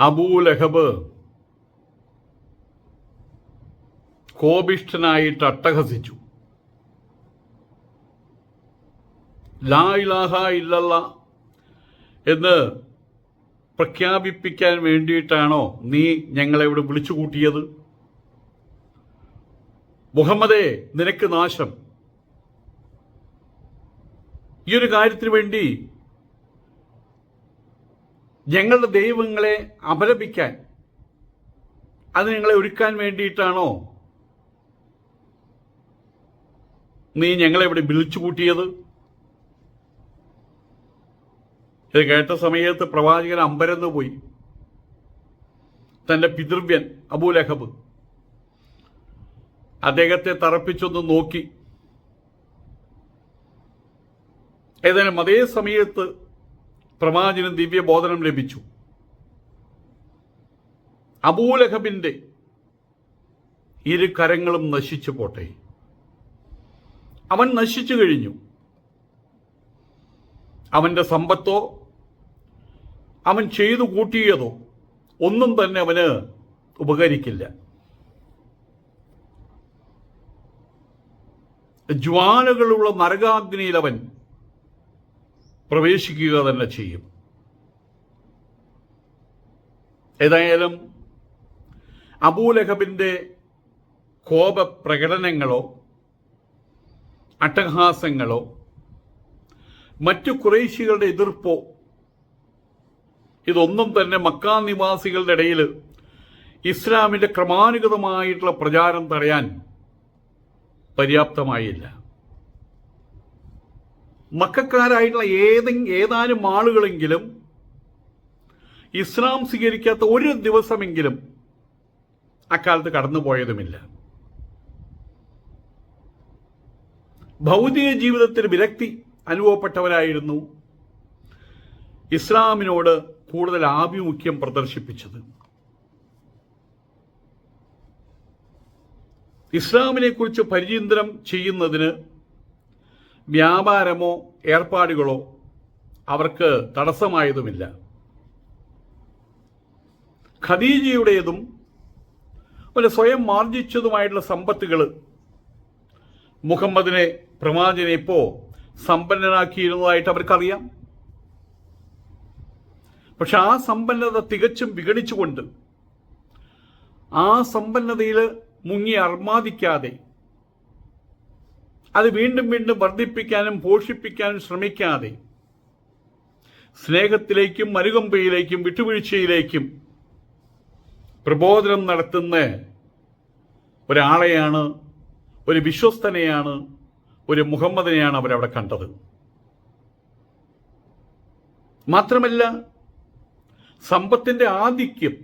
അബൂലഹബ് കോപിഷ്ഠനായിട്ട് അട്ടഹസിച്ചു. ലാ ഇലാഹ ഇല്ലല്ല എന്ന് പ്രഖ്യാപിപ്പിക്കാൻ വേണ്ടിയിട്ടാണോ നീ ഞങ്ങളെ ഇവിടെ വിളിച്ചു കൂട്ടിയത്? മുഹമ്മദേ നിനക്ക് നാശം. ഈ ഒരു കാര്യത്തിന് വേണ്ടി ഞങ്ങളുടെ ദൈവങ്ങളെ അപലപിക്കാൻ അത് ഞങ്ങളെ ഒരുക്കാൻ വേണ്ടിയിട്ടാണോ? നീ ഞങ്ങളെ ഇവിടെ വിളിച്ചു കൂട്ടിയത് ഇത് കേട്ട സമയത്ത് പ്രവാചകൻ അമ്പരന്ന് പോയി. തന്റെ പിതൃവ്യൻ അബൂലഹബ് അദ്ദേഹത്തെ തറപ്പിച്ചൊന്ന് നോക്കി. ഏതായാലും അതേ സമയത്ത് പ്രവാചകന് ദിവ്യബോധനം ലഭിച്ചു. അബൂലഹബിന്റെ ഇരു കരങ്ങളും നശിച്ചു പോട്ടെ. അവൻ നശിച്ചു കഴിഞ്ഞു. അവന്റെ സമ്പത്തോ അവൻ ചെയ്തു കൂട്ടിയതോ ഒന്നും തന്നെ അവന് ഉപകരിക്കില്ല. ജ്വാലകളുള്ള നരകാഗ്നിയിൽ അവൻ പ്രവേശിക്കുക തന്നെ ചെയ്യും. ഏതായാലും അബൂലഹബിന്റെ കോപപ്രകടനങ്ങളോ അട്ടഹാസങ്ങളോ മറ്റു കുറേശികളുടെ എതിർപ്പോ ഇതൊന്നും തന്നെ മക്കാ നിവാസികളുടെ ഇടയിൽ ഇസ്ലാമിന്റെ ക്രമാനുഗതമായിട്ടുള്ള പ്രചാരം തടയാൻ പര്യാപ്തമായില്ല. മക്കാരായിട്ടുള്ള ഏതെങ്കിലും ഏതാനും ആളുകളെങ്കിലും ഇസ്ലാം സ്വീകരിക്കാത്ത ഒരു ദിവസമെങ്കിലും അക്കാലത്ത് കടന്നുപോയതുമില്ല. ഭൗതിക ജീവിതത്തിൽ വിരക്തി അനുഭവപ്പെട്ടവരായിരുന്നു ഇസ്ലാമിനോട് കൂടുതൽ ആഭിമുഖ്യം പ്രദർശിപ്പിച്ചത്. ഇസ്ലാമിനെ കുറിച്ച് പരിചിന്തനം ചെയ്യുന്നതിന് വ്യാപാരമോ ഏർപ്പാടുകളോ അവർക്ക് തടസ്സമായതുമില്ല. ഖദീജയുടേതും ഒരു സ്വയം മാർജിച്ചതുമായിട്ടുള്ള സമ്പത്തുകൾ മുഹമ്മദിനെ പ്രവാചനെ ഇപ്പോ സമ്പന്നനാക്കിയിരുന്നതായിട്ട് അവർക്കറിയാം. പക്ഷെ ആ സമ്പന്നത തികച്ചും വിഗണിച്ചുകൊണ്ട് ആ സമ്പന്നതയിൽ മുങ്ങി അർമാദിക്കാതെ അത് വീണ്ടും വീണ്ടും വർദ്ധിപ്പിക്കാനും പോഷിപ്പിക്കാനും ശ്രമിക്കാതെ സ്നേഹത്തിലേക്കും മരുകമ്പയിലേക്കും വിട്ടുവീഴ്ചയിലേക്കും പ്രബോധനം നടത്തുന്ന ഒരാളെയാണ് ഒരു വിശ്വസ്തനെയാണ് ഒരു മുഹമ്മദിനെയാണ് അവരവിടെ കണ്ടത്. മാത്രമല്ല സമ്പത്തിന്റെ ആധിക്യം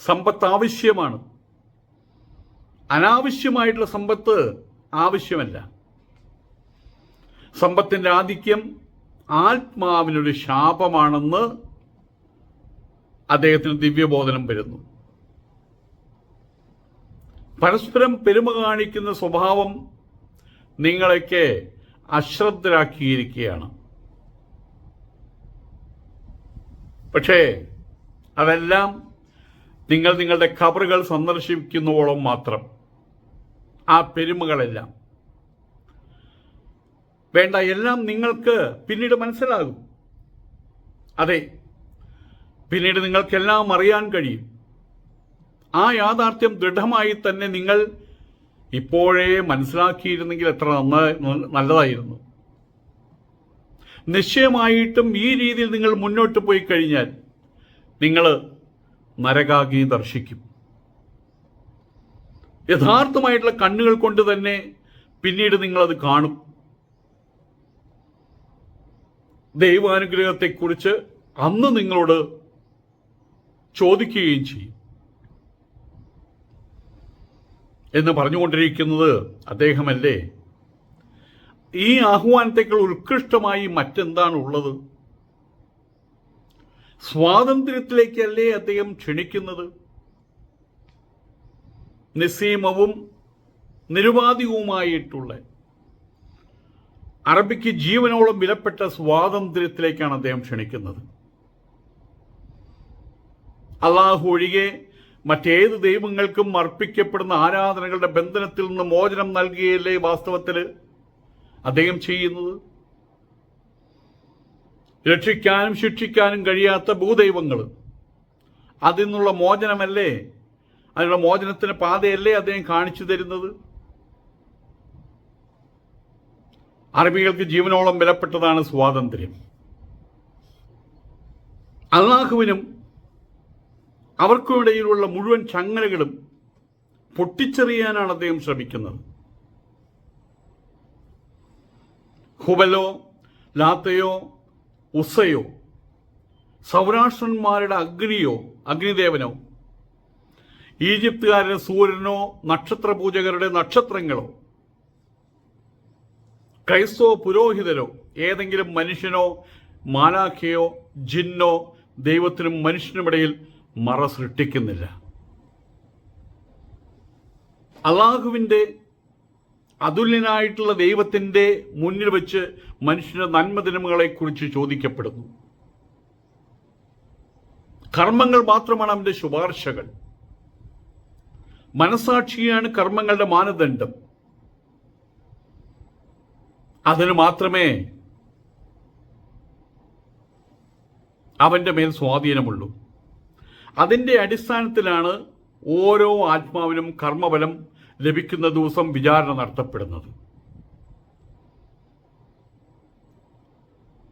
സമ്പത്ത് ആവശ്യമാണ് അനാവശ്യമായിട്ടുള്ള സമ്പത്ത് ആവശ്യമല്ല. സമ്പത്തിന്റെ ആധിക്യം ആത്മാവിനൊരു ശാപമാണെന്ന് അദ്ദേഹത്തിന് ദിവ്യബോധനം വരുന്നു. പരസ്പരം പെരുമ കാണിക്കുന്ന സ്വഭാവം നിങ്ങളെയൊക്കെ അശ്രദ്ധരാക്കിയിരിക്കുകയാണ്. പക്ഷേ അതെല്ലാം നിങ്ങൾ നിങ്ങളുടെ ഖബറുകൾ സന്ദർശിക്കുന്നവോളം മാത്രം. ആ പെരുമകളെല്ലാം. വേണ്ട എല്ലാം നിങ്ങൾക്ക് പിന്നീട് മനസ്സിലാകും. അതെ പിന്നീട് നിങ്ങൾക്കെല്ലാം അറിയാൻ കഴിയും. ആ യാഥാർത്ഥ്യം ദൃഢമായി തന്നെ നിങ്ങൾ ഇപ്പോഴേ മനസ്സിലാക്കിയിരുന്നെങ്കിൽ എത്ര നന്നായി നല്ലതായിരുന്നു. നിശ്ചയമായിട്ടും ഈ രീതിയിൽ നിങ്ങൾ മുന്നോട്ട് പോയി കഴിഞ്ഞാൽ നിങ്ങൾ നരകാഗ്നി ദർശിക്കും. യഥാർത്ഥമായിട്ടുള്ള കണ്ണുകൾ കൊണ്ട് തന്നെ പിന്നീട് നിങ്ങളത് കാണും. ദൈവാനുഗ്രഹത്തെക്കുറിച്ച് അന്ന് നിങ്ങളോട് ചോദിക്കുകയും ചെയ്യും. എന്ന് പറഞ്ഞുകൊണ്ടിരിക്കുന്നത് അദ്ദേഹമല്ലേ? ഈ ആഹ്വാനത്തേക്കാൾ ഉത്കൃഷ്ടമായി മറ്റെന്താണ് ഉള്ളത് സ്വാതന്ത്ര്യത്തിലേക്കല്ലേ അദ്ദേഹം ക്ഷണിക്കുന്നത്? നിസ്സീമവും നിരുപാധികവുമായിട്ടുള്ള അറബിക്ക് ജീവനോളം വിലപ്പെട്ട സ്വാതന്ത്ര്യത്തിലേക്കാണ് അദ്ദേഹം ക്ഷണിക്കുന്നത്. അള്ളാഹു ഒഴികെ മറ്റേത് ദൈവങ്ങൾക്കും അർപ്പിക്കപ്പെടുന്ന ആരാധനകളുടെ ബന്ധനത്തിൽ നിന്ന് മോചനം നൽകിയല്ലേ വാസ്തവത്തിൽ അദ്ദേഹം ചെയ്യുന്നത്? രക്ഷിക്കാനും ശിക്ഷിക്കാനും കഴിയാത്ത ഭൂദൈവങ്ങൾ അതിൽ നിന്നുള്ള മോചനമല്ലേ അതിനുള്ള മോചനത്തിന് പാതയല്ലേ അദ്ദേഹം കാണിച്ചു തരുന്നത്? അറബികൾക്ക് ജീവനോളം വിലപ്പെട്ടതാണ് സ്വാതന്ത്ര്യം. അള്ളാഹുവിനും അവർക്കുമിടയിലുള്ള മുഴുവൻ ചങ്ങലകളും പൊട്ടിച്ചെറിയാനാണ് അദ്ദേഹം ശ്രമിക്കുന്നത്. ഹുബലോ ലാത്തയോ ഉസയോ സൗരാഷ്ട്രന്മാരുടെ അഗ്നിയോ അഗ്നിദേവനോ ഈജിപ്തുകാരുടെ സൂര്യനോ നക്ഷത്ര പൂജകരുടെ നക്ഷത്രങ്ങളോ ക്രൈസ്തവ പുരോഹിതരോ ഏതെങ്കിലും മനുഷ്യനോ മാലാഖയോ ജിന്നോ ദൈവത്തിനും മനുഷ്യനുമിടയിൽ മറ സൃഷ്ടിക്കുന്നില്ല. അള്ളാഹുവിന്റെ അതുല്യനായിട്ടുള്ള ദൈവത്തിന്റെ മുന്നിൽ വെച്ച് മനുഷ്യന്റെ നന്മദിനങ്ങളെക്കുറിച്ച് ചോദിക്കപ്പെടുന്നു. കർമ്മങ്ങൾ മാത്രമാണ് അവന്റെ ശുപാർശകൾ. മനസാക്ഷിയാണ് കർമ്മങ്ങളുടെ മാനദണ്ഡം. അതിന് മാത്രമേ അവന്റെ മേൽ സ്വാധീനമുള്ളൂ. അതിന്റെ അടിസ്ഥാനത്തിലാണ് ഓരോ ആത്മാവിനും കർമ്മബലം ലഭിക്കുന്ന ദിവസം വിചാരണ നടത്തപ്പെടുന്നത്.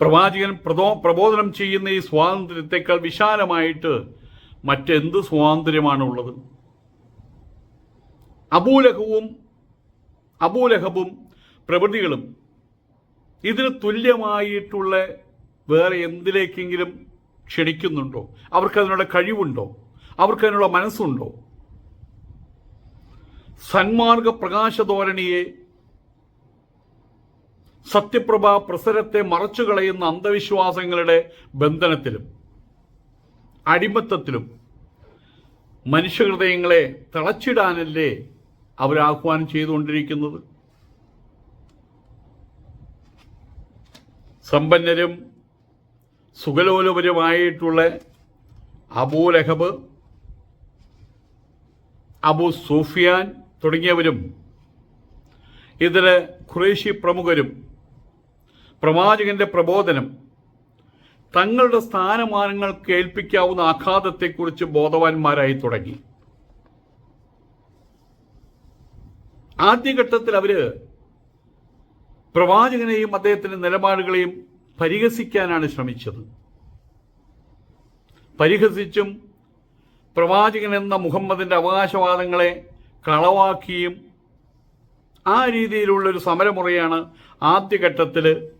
പ്രവാചകൻ പ്രതോ പ്രബോധനം ചെയ്യുന്ന ഈ സ്വാതന്ത്ര്യത്തെക്കാൾ വിശാലമായിട്ട് മറ്റെന്ത് സ്വാതന്ത്ര്യമാണുള്ളത്? അബൂലഹവും അബൂലഹബും പ്രവൃത്തികളും ഇതിന് തുല്യമായിട്ടുള്ള വേറെ എന്തിലേക്കെങ്കിലും ക്ഷണിക്കുന്നുണ്ടോ? അവർക്കതിനുള്ള കഴിവുണ്ടോ? അവർക്കതിനുള്ള മനസ്സുണ്ടോ? സന്മാർഗ പ്രകാശധോരണിയെ സത്യപ്രഭ പ്രസരത്തെ മറച്ചുകളയുന്ന അന്ധവിശ്വാസങ്ങളുടെ ബന്ധനത്തിലും അടിമത്തത്തിലും മനുഷ്യഹൃദയങ്ങളെ തളച്ചിടാനല്ലേ അവരാഹ്വാനം ചെയ്തുകൊണ്ടിരിക്കുന്നത്. സമ്പന്നരും സുഖലോലപരമായിട്ടുള്ള അബൂ ലഹബ് അബു സൂഫിയാൻ തുടങ്ങിയവരും ഇതിൽ ഖുറേഷി പ്രമുഖരും പ്രവാചകന്റെ പ്രബോധനം തങ്ങളുടെ സ്ഥാനമാനങ്ങൾ കേൾപ്പിക്കാവുന്ന ആഘാതത്തെക്കുറിച്ച് ബോധവാന്മാരായി തുടങ്ങി. ആദ്യഘട്ടത്തിൽ അവർ പ്രവാചകനെയും അദ്ദേഹത്തിന്റെ നിലപാടുകളെയും പരിഹസിക്കാനാണ് ശ്രമിച്ചത്. പരിഹസിച്ചും പ്രവാചകൻ എന്ന മുഹമ്മദിന്റെ അവകാശവാദങ്ങളെ കളവാക്കിയും ആ രീതിയിലുള്ള രീതിയിലുള്ളൊരു സമരമുറയാണ് ആദ്യഘട്ടത്തിൽ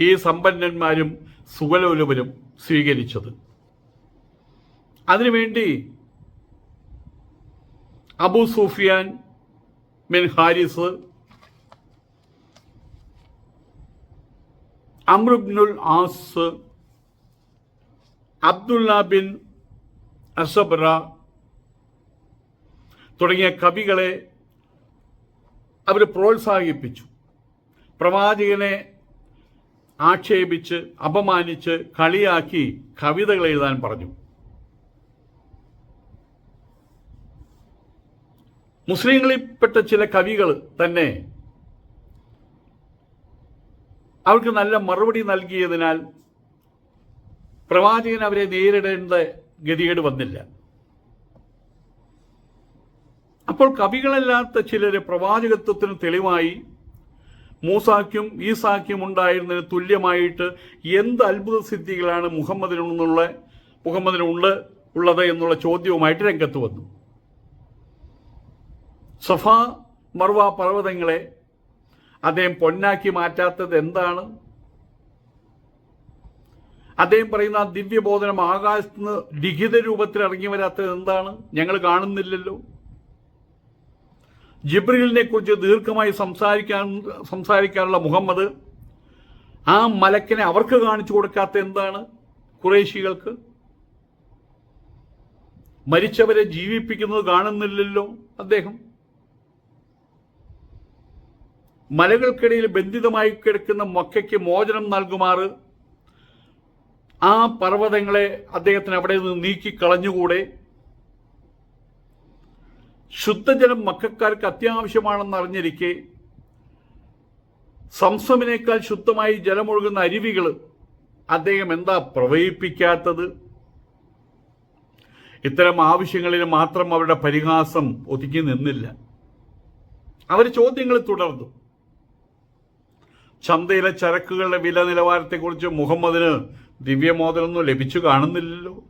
ഈ സമ്പന്നന്മാരും സുഖലോലുപരും സ്വീകരിച്ചത്. അതിനുവേണ്ടി Abu Sufyan bin Harith. Amr ibnul As. Abdullah bin Asabra. തുടങ്ങിയ കവികളെ അവർ പ്രോത്സാഹിപ്പിച്ചു. പ്രവാചകനെ ആക്ഷേപിച്ച് അപമാനിച്ച് കളിയാക്കി കവിതകൾ എഴുതാൻ പറഞ്ഞു. മുസ്ലിങ്ങളിൽപ്പെട്ട ചില കവികൾ തന്നെ അവർക്ക് നല്ല മറുപടി നൽകിയതിനാൽ പ്രവാചകൻ അവരെ നേരിടേണ്ട ഗതികേട് വന്നില്ല. അപ്പോൾ കവികളല്ലാത്ത ചിലര് പ്രവാചകത്വത്തിന് തെളിവായി മൂസാക്കും ഈസാക്കും ഉണ്ടായിരുന്നതിന് തുല്യമായിട്ട് എന്ത് അത്ഭുത സിദ്ധികളാണ് മുഹമ്മദിനുള്ള മുഹമ്മദിനുണ്ട് ഉള്ളത് എന്നുള്ള ചോദ്യവുമായിട്ട് രംഗത്ത് വന്നു. സഫ മർവ പർവതങ്ങളെ അദ്ദേഹം പൊന്നാക്കി മാറ്റാത്തത് എന്താണ്? അദ്ദേഹം പറയുന്ന ആ ദിവ്യബോധനം ആകാശത്ത് നിന്ന് ലിഖിത രൂപത്തിൽ ഇറങ്ങി വരാത്തത് എന്താണ്? ഞങ്ങൾ കാണുന്നില്ലല്ലോ. ജിബ്രീലിനെ കുറിച്ച് ദീർഘമായി സംസാരിക്കാൻ സംസാരിക്കാനുള്ള മുഹമ്മദ് ആ മലക്കിനെ അവർക്ക് കാണിച്ചു കൊടുക്കാത്ത എന്താണ്? കുറേശികൾക്ക് മരിച്ചവരെ ജീവിപ്പിക്കുന്നത് കാണുന്നില്ലല്ലോ അദ്ദേഹം. മലകൾക്കിടയിൽ ബന്ധിതമായി കിടക്കുന്ന മൊക്കയ്ക്ക് മോചനം നൽകുമാറ്. ആ പർവതങ്ങളെ അദ്ദേഹത്തിന് അവിടെ നിന്ന് നീക്കി കളഞ്ഞുകൂടെ. ശുദ്ധജലം മക്കാർക്ക് അത്യാവശ്യമാണെന്ന് അറിഞ്ഞിരിക്കെ. സംസമിനേക്കാൾ ശുദ്ധമായി ജലമൊഴുകുന്ന അരുവികൾ അദ്ദേഹം എന്താ പ്രവഹിപ്പിക്കാത്തത്? ഇത്തരം ആവശ്യങ്ങളിൽ മാത്രം അവരുടെ പരിഹാസം ഒതുക്കി നിന്നില്ല. അവർ ചോദ്യങ്ങൾ തുടർന്നു. ചന്തയിലെ ചരക്കുകളുടെ വില നിലവാരത്തെക്കുറിച്ച് മുഹമ്മദിന് ദിവ്യമോദനൊന്നും ലഭിച്ചു കാണുന്നില്ലല്ലോ.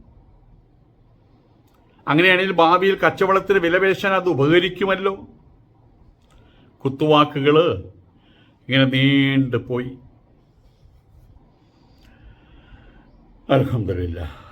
അങ്ങനെയാണെങ്കിൽ ഭാവിയിൽ കച്ചവടത്തിന് വിലപേശാൻ അത് ഉപകരിക്കുമല്ലോ. കുത്തുവാക്കുകൾ ഇങ്ങനെ നീണ്ടു പോയി അലഹമില്ല